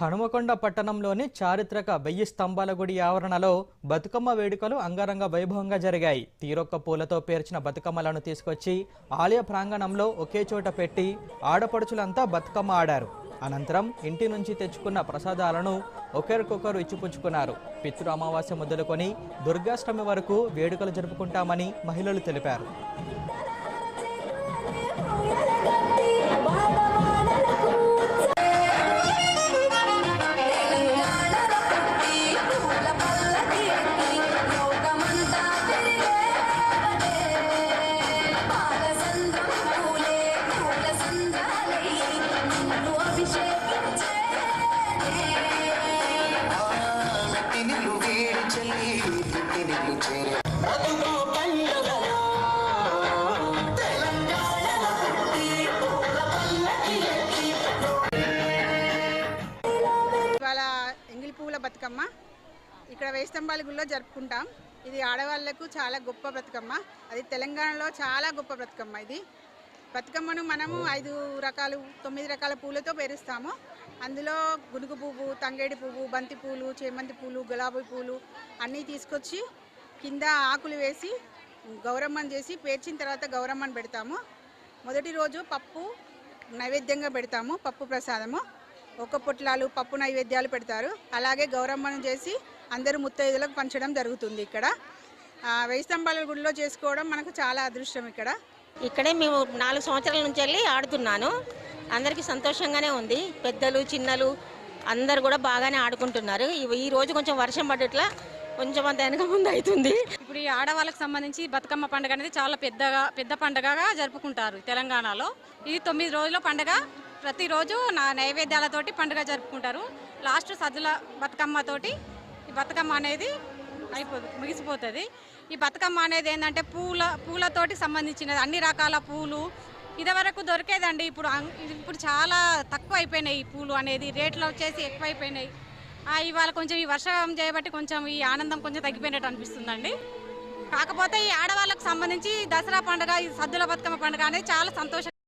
హనుమకొండ పట్టణంలోని చారిత్రక వెయ్యి స్తంభాల గుడి ఆవరణలో బతుకమ్మ వేడుకలు అంగరంగ వైభవంగా జరిగాయి. తీరొక్క పూలతో పేర్చిన బతుకమ్మలను తీసుకొచ్చి ఆలయ ప్రాంగణంలో ఒకే చోట పెట్టి ఆడపడుచులంతా బతుకమ్మ ఆడారు. అనంతరం ఇంటి నుంచి తెచ్చుకున్న ప్రసాదాలను ఒకరికొకరు ఇచ్చిపుచ్చుకున్నారు. పితృ అమావాస్య మొదలుకొని దుర్గాష్టమి వరకు వేడుకలు జరుపుకుంటామని మహిళలు తెలిపారు. తినిలు చేరే పూల ఇవాళ ఎంగిలి పువ్వుల బతుకమ్మ. ఇక్కడ వేయి గుళ్ళో గుడిలో జరుపుకుంటాం. ఇది ఆడవాళ్ళకు చాలా గొప్ప బతుకమ్మ. అది తెలంగాణలో చాలా గొప్ప బతుకమ్మ ఇది. బతుకమ్మను మనము ఐదు రకాలు తొమ్మిది రకాల పూలతో పేరుస్తాము. అందులో గునుగు పువ్వు తంగేడి పువ్వు బంతి పూలు చేమంతి పూలు గులాబీ పూలు అన్నీ తీసుకొచ్చి కింద ఆకులు వేసి గౌరమ్మని చేసి పేర్చిన తర్వాత గౌరమ్మని పెడతాము. మొదటి రోజు పప్పు నైవేద్యంగా పెడతాము పప్పు ప్రసాదము. ఒక్క పొట్లాలు పప్పు నైవేద్యాలు పెడతారు. అలాగే గౌరమ్మను చేసి అందరూ ముత్తైదులకు పంచడం జరుగుతుంది ఇక్కడ. వెయ్యి స్తంభాల గుడిలో చేసుకోవడం మనకు చాలా అదృష్టం ఇక్కడ. ఇక్కడే మేము నాలుగు సంవత్సరాల నుంచి వెళ్ళి ఆడుతున్నాను. అందరికీ సంతోషంగానే ఉంది. పెద్దలు చిన్నలు అందరు కూడా బాగానే ఆడుకుంటున్నారు. ఈ- రోజు కొంచెం వర్షం పడ్డట్లా కొంచెం అంత వెనక ముందు అవుతుంది. ఇప్పుడు ఈ ఆడవాళ్ళకి సంబంధించి బతుకమ్మ పండుగ అనేది చాలా పెద్దగా పెద్ద పండుగగా జరుపుకుంటారు తెలంగాణలో. ఇది తొమ్మిది రోజుల పండుగ ప్రతిరోజు నా నైవేద్యాలతోటి పండుగ జరుపుకుంటారు. లాస్ట్ సద్దుల బతుకమ్మతోటి ఈ బతుకమ్మ అనేది అయిపోతుంది ముగిసిపోతుంది. ఈ బతుకమ్మ అనేది ఏంటంటే పూల పూలతోటి సంబంధించినది. అన్ని రకాల పూలు ఇదివరకు దొరికేదండి. ఇప్పుడు ఇప్పుడు చాలా తక్కువ అయిపోయినాయి ఈ పూలు అనేది. రేట్లు వచ్చేసి ఎక్కువ అయిపోయినాయి ఇవాళ కొంచెం ఈ వర్షం చేయబట్టి కొంచెం ఈ ఆనందం కొంచెం తగ్గిపోయినట్టు అనిపిస్తుందండి. కాకపోతే ఈ ఆడవాళ్ళకు సంబంధించి దసరా పండుగ ఈ సద్దుల బతుకమ్మ పండుగ అనేది చాలా సంతోషం